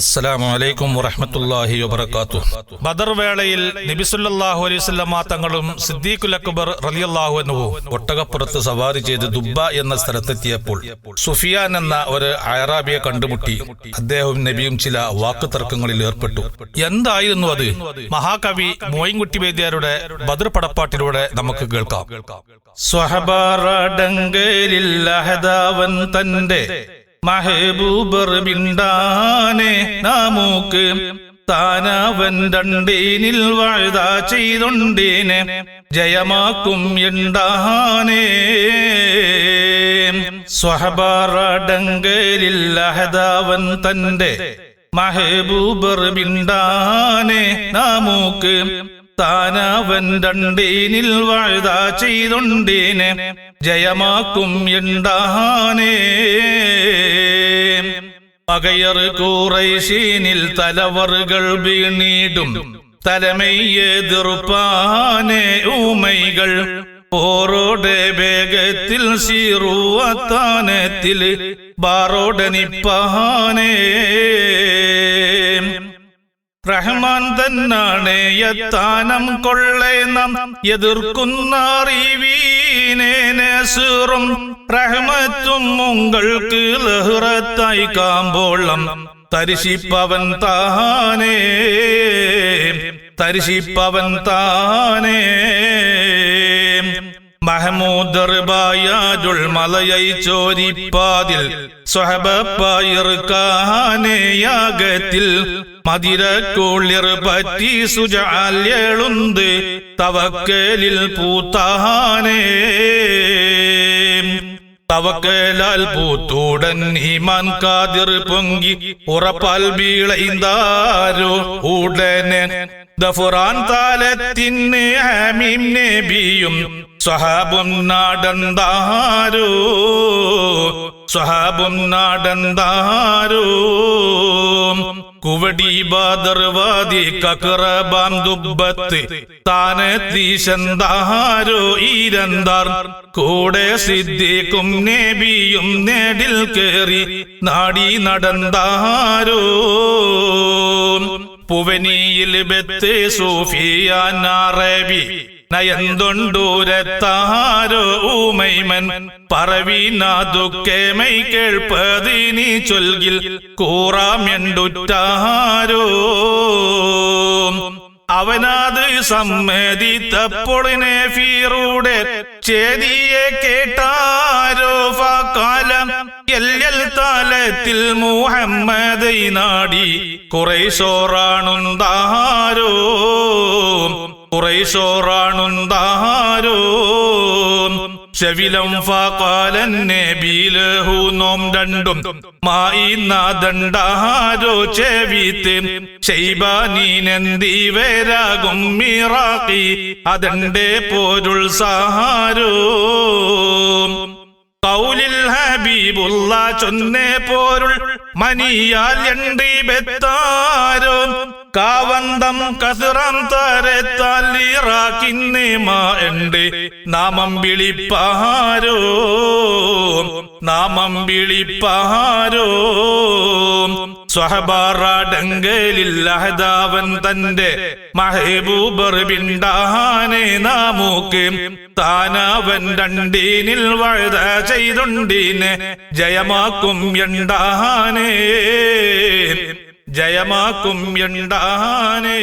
അസ്സലാമു അലൈക്കും വറഹ്മത്തുള്ളാഹി വബറകാത്തു ബദർ വേളയിൽ നബിസുല്ലാഹു അലൈഹി വസല്ലമ തങ്ങളും സിദ്ദീഖുൽ അക്ബർ റളിയല്ലാഹു അൻഹു ഒട്ടകപ്പുറത്ത് സവാരി ചെയ്ത് ദുബ എന്ന സ്ഥലത്തെത്തിയപ്പോൾ സുഫിയാൻ എന്ന ഒരു അയറാബിയെ കണ്ടുമുട്ടി. അദ്ദേഹവും നബിയും ചില വാക്ക് തർക്കങ്ങളിൽ ഏർപ്പെട്ടു. എന്തായിരുന്നു അത്? മഹാകവി മോയിൻകുട്ടി വേദ്യാരുടെ ബദർ പടപ്പാട്ടിലൂടെ നമുക്ക് കേൾക്കാം. സ്വഹബാറടങ്കലിൽ മഹബൂബർ മിണ്ടാനെ നാമൂക്ക് താനവൻ രണ്ടേനിൽ വാഴ്ത ചെയ്തുണ്ടേനെ ജയമാക്കും എണ്ടാനേ. സ്വഹബാറടങ്കലിൽ അഹദാവൻ തന്റെ മഹബൂബർ മിണ്ടാനെ നാമൂക്ക് താനവൻ രണ്ടേനിൽ വാഴ്ത ചെയ്തൊണ്ടേനെ. ജയമാക്കും എണ്ടാനേ പകയർ കൂറൈശീനിൽ തലവറുകൾ വീണീടും. തലമയ്യെതിർപ്പാനെ ഊമൈകൾ. പോറോടെ വേഗത്തിൽ സീറുവത്താനത്തിൽ ബാറോടെ നിപ്പാനേ റഹ്മാൻ തന്നാണ് യത്താനം കൊള്ളേനം എതിർക്കുന്ന അറിവീനേസുറും റഹ്മത്തും മുങ്ങൾക്ക് ലഹ്റത്തായി കാമ്പോളം. തരിശിപ്പവൻ താനേ തരിശിപ്പവൻ താനേ. മഹമൂദർ ബായാജുൾ മലയൈ ചോരിപ്പാതിൽ സ്വഹബപ്പായിർക്കാനേയാകത്തിൽ മതിരക്കുള്ളിർ പറ്റി സുജാല്യളുന്ത് തവക്കലിൽ പൂത്താനേ. തവക്കലാൽ പൂത്തൂടൻ ഈമാൻ കാതിർ പൊങ്കി ഉറപ്പാൽ വീളൈന്താരോ ഉടനെ ദഫുറാൻ താലത്തിന് ഹമീം നബിയും സ്വഹാബും നാടന്താരോ. സ്വഹാബും നാടന്താരോ. കുവടി ബാദർവാദി കക്കറബാം താനെ തീശന്താരോ ഈരന്താർ കൂടെ സിദ്ധിക്കും നേബിയും നേടിൽ കേറി. നാടി നടന്താരോ പുവനിയിൽ ബത്ത് സൂഫിയാൻ അറബി. നയന്തൊണ്ടൂരത്താരോ ഊമൈമൻ പറവീനാതുക്കേമൈ കേൾപ്പതിനി ചൊൽകിൽ കൂറാമ്യണ്ടുറ്റാരോ അവനാത് സമ്മതിത്തപ്പൊളിനെ ഫീറൂടെ ചേതിയെ കേട്ടാരോ. ഫാക്കാലം എല്ലൽ താലത്തിൽ മുഹമ്മദൈ നാടി കുറേശോറാണുന്താരോ കുറേശോറാണുന്താരോ ഷവിലം ഫാക്കാലൻ നബീലഹു നോം രണ്ടും. മായി നാദണ്ടാരോ ചെവിത്ത് ശൈബാനീനന്ദീവരാകും മിറാക്കി അതെന്റെ പോരുൾ സഹാരോ കൗലിൽ ഹബീബുള്ള ചൊന്നേ പോരുൾ. മനിയാൽ എണ്ടി ബെത്താരോ? കാവന്തം കസുറം തരത്താലിറാക്കിന്നെ മാ എണ്ട് നാമം വിളിപ്പാരോ. നാമം വിളിപ്പാരോ. സ്വഹബാറാടങ്കലിൽ തന്റെ മഹബൂബർ ബിണ്ടാനെ നാമൂക്ക്. താനാവൻ രണ്ടീനിൽ വഴുത ചെയ്തുണ്ടീനെ ജയമാക്കും എണ്ടാഹാനേ ജയമാക്കും എണ്ടാനേ